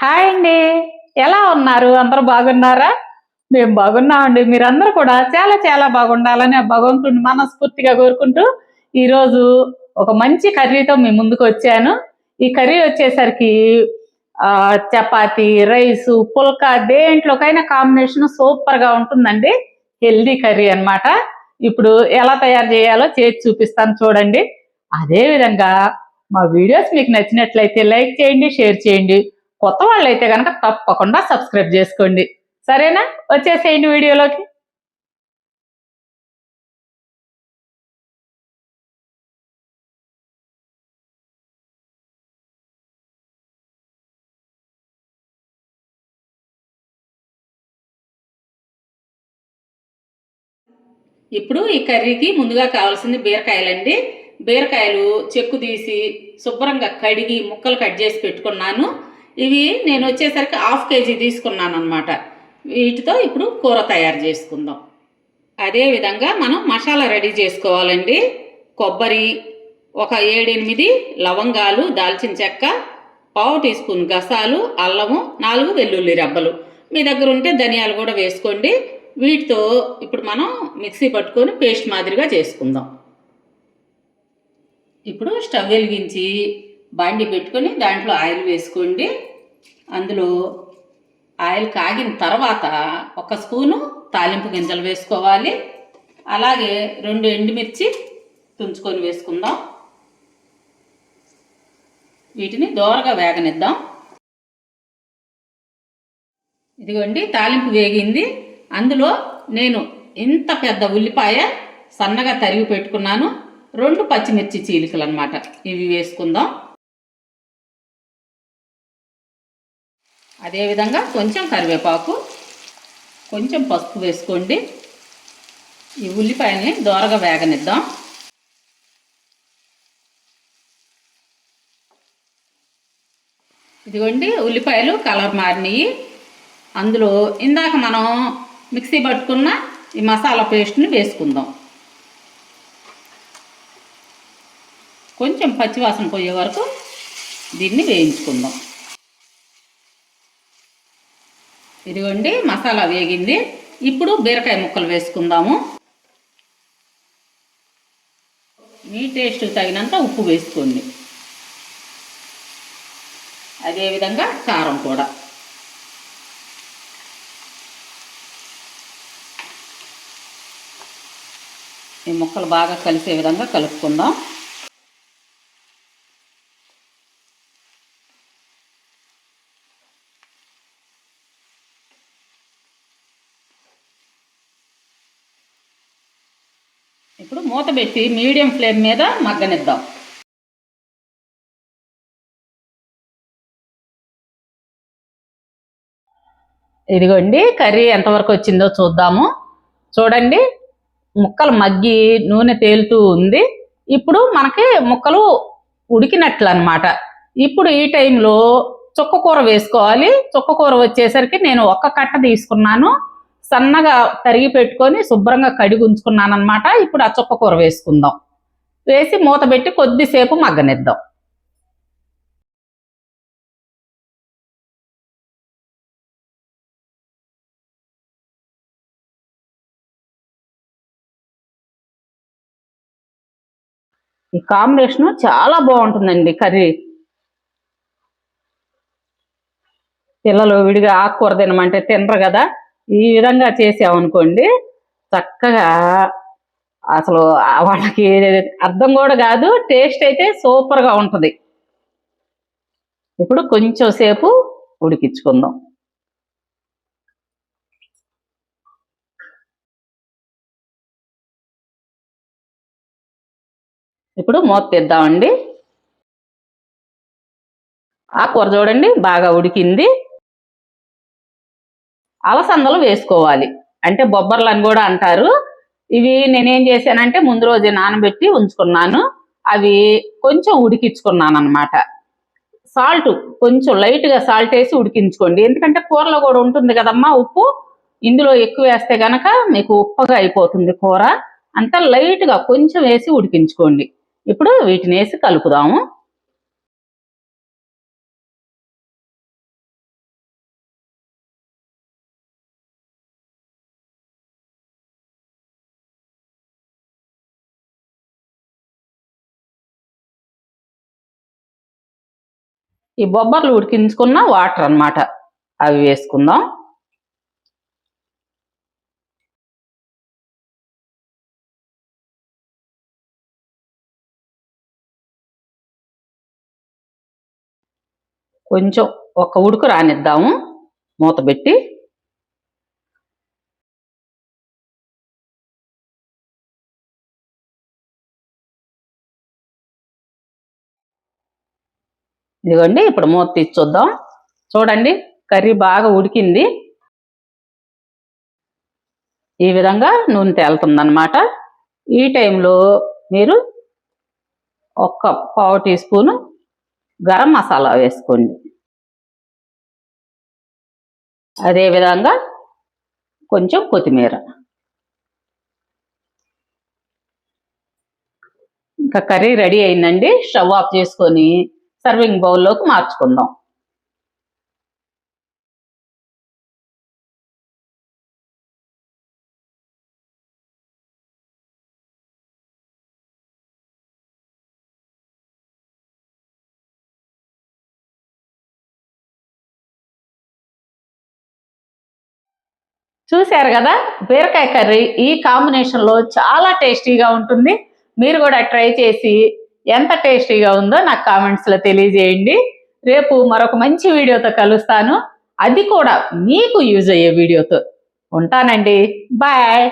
Hi అండి. ఎలా ఉన్నారు? అందరూ బాగున్నారా? మేము బాగున్నామండి. మీరందరూ కూడా చాలా చాలా బాగుండాలని ఆ భగవంతుడిని మనస్ఫూర్తిగా కోరుకుంటూ ఈరోజు ఒక మంచి కర్రీతో మీ ముందుకు వచ్చాను. ఈ కర్రీ వచ్చేసరికి చపాతి రైస్ పుల్కా దేంట్లోకైనా కాంబినేషన్ సూపర్గా ఉంటుందండి. హెల్దీ కర్రీ అన్నమాట. ఇప్పుడు ఎలా తయారు చేయాలో చేసి చూపిస్తాను చూడండి. అదే విధంగా మా వీడియోస్ మీకు నచ్చినట్లయితే లైక్ చేయండి షేర్ చేయండి. కొత్త వాళ్ళు అయితే కనుక తప్పకుండా సబ్స్క్రైబ్ చేసుకోండి. సరేనా? వచ్చేసేయండి వీడియోలోకి. ఇప్పుడు ఈ కర్రీకి ముందుగా కావాల్సింది బీరకాయలండి. బీరకాయలు చెక్కు తీసి శుభ్రంగా కడిగి ముక్కలు కట్ చేసి పెట్టుకున్నాను. ఇవి నేను వచ్చేసరికి హాఫ్ కేజీ తీసుకున్నాను అనమాట వీటితో ఇప్పుడు కూర తయారు చేసుకుందాం. అదే విధంగా మనం మసాలా రెడీ చేసుకోవాలండి. కొబ్బరి ఒక ఏడెనిమిది లవంగాలు దాల్చిన చెక్క పావు టీ స్పూన్ గసాలు అల్లము నాలుగు వెల్లుల్లి రెబ్బలు. మీ దగ్గర ఉంటే ధనియాలు కూడా వేసుకోండి. వీటితో ఇప్పుడు మనం మిక్సీ పట్టుకొని పేస్ట్ మాదిరిగా చేసుకుందాం. ఇప్పుడు స్టవ్ వెలిగించి బాండి పెట్టుకొని దాంట్లో ఆయిల్ వేసుకోండి. అందులో ఆయిల్ కాగిన తర్వాత ఒక స్పూను తాలింపు గింజలు వేసుకోవాలి. అలాగే రెండు ఎండుమిర్చి తుంచుకొని వేసుకుందాం. వీటిని దోరగా వేగనిద్దాం. ఇదిగోండి తాలింపు వేగింది. అందులో నేను ఇంత పెద్ద ఉల్లిపాయ సన్నగా తరిగి పెట్టుకున్నాను. రెండు పచ్చిమిర్చి చీలికలు అనమాట ఇవి వేసుకుందాం. అదేవిధంగా కొంచెం కరివేపాకు కొంచెం పసుపు వేసుకోండి. ఈ ఉల్లిపాయల్ని దోరగా వేగనిద్దాం. ఇదిగోండి ఉల్లిపాయలు కలర్ మారినాయి. అందులో ఇందాక మనం మిక్సీ పట్టుకున్న ఈ మసాలా పేస్ట్ని వేసుకుందాం. కొంచెం పచ్చివాసన పోయే వరకు దీన్ని వేయించుకుందాం. ఇదిగోండి మసాలా వేగింది. ఇప్పుడు బీరకాయ ముక్కలు వేసుకుందాము. మీ టేస్ట్ తగినంత ఉప్పు వేసుకోండి. అదేవిధంగా కారం కూడా. ఈ ముక్కలు బాగా కలిసే విధంగా కలుపుకుందాం. ఇప్పుడు మూత పెట్టి మీడియం ఫ్లేమ్ మీద మగ్గనిద్దాం. ఇదిగోండి కర్రీ ఎంతవరకు వచ్చిందో చూద్దాము. చూడండి ముక్కలు మగ్గి నూనె తేలుతూ ఉంది. ఇప్పుడు మనకి ముక్కలు ఉడికినట్లు అనమాట ఇప్పుడు ఈ టైంలో చుక్క కూర వేసుకోవాలి. చుక్క కూర వచ్చేసరికి నేను ఒక్క కట్ట తీసుకున్నాను. సన్నగా తరిగి పెట్టుకొని శుభ్రంగా కడిగి ఉంచుకున్నాను అనమాట ఇప్పుడు ఆ చుక్క కూర వేసుకుందాం. వేసి మూత పెట్టి కొద్దిసేపు మగ్గనిద్దాం. ఈ కాంబినేషన్ చాలా బాగుంటుందండి కర్రీ. పిల్లలు విడిగా ఆకుకూర తినమంటే తినరు కదా. ఈ విధంగా చేసామనుకోండి చక్కగా అసలు వాళ్ళకి అర్థం కూడా కాదు టేస్ట్ అయితే సూపర్గా ఉంటుంది. ఇప్పుడు కొంచెం సేపు ఉడికించుకుందాం. ఇప్పుడు మూత తెద్దామండి ఆ కూర చూడండి బాగా ఉడికింది. అలసందలు వేసుకోవాలి. అంటే బొబ్బర్లు అని కూడా అంటారు. ఇవి నేనేం చేశానంటే ముందు రోజే నానబెట్టి ఉంచుకున్నాను. అవి కొంచెం ఉడికించుకున్నాను అనమాట సాల్ట్ కొంచెం లైట్గా సాల్ట్ వేసి ఉడికించుకోండి. ఎందుకంటే కూరలో కూడా ఉంటుంది కదమ్మా ఉప్పు. ఇందులో ఎక్కువ వేస్తే గనక మీకు ఉప్పగా అయిపోతుంది కూర. అంతా లైట్గా కొంచెం వేసి ఉడికించుకోండి. ఇప్పుడు వీటిని వేసి కలుపుదాము. ఈ బొబ్బర్లు ఉడికించుకున్న వాటర్ అన్నమాట. అవి వేసుకుందాం. కొంచెం ఒక ఉడుకు రానిద్దాము. మూత పెట్టి ఇదిగోండి ఇప్పుడు మూత తీసి చూద్దాం. చూడండి కర్రీ బాగా ఉడికింది. ఈ విధంగా నూనె తేలుతుందనమాట ఈ టైంలో మీరు ఒక్క పావు టీ స్పూను గరం మసాలా వేసుకోండి. అదేవిధంగా కొంచెం కొత్తిమీర. ఇంకా కర్రీ రెడీ అయిందండి. స్టవ్ ఆఫ్ చేసుకొని సర్వింగ్ బౌల్లోకి మార్చుకుందాం. చూశారు కదా? బీరకాయ కర్రీ ఈ కాంబినేషన్లో చాలా టేస్టీగా ఉంటుంది. మీరు కూడా ట్రై చేసి ఎంత టేస్టీగా ఉందో నాకు కామెంట్స్లో తెలియజేయండి. రేపు మరొక మంచి వీడియోతో కలుస్తాను. అది కూడా మీకు యూజ్ అయ్యే వీడియోతో. ఉంటానండి. బాయ్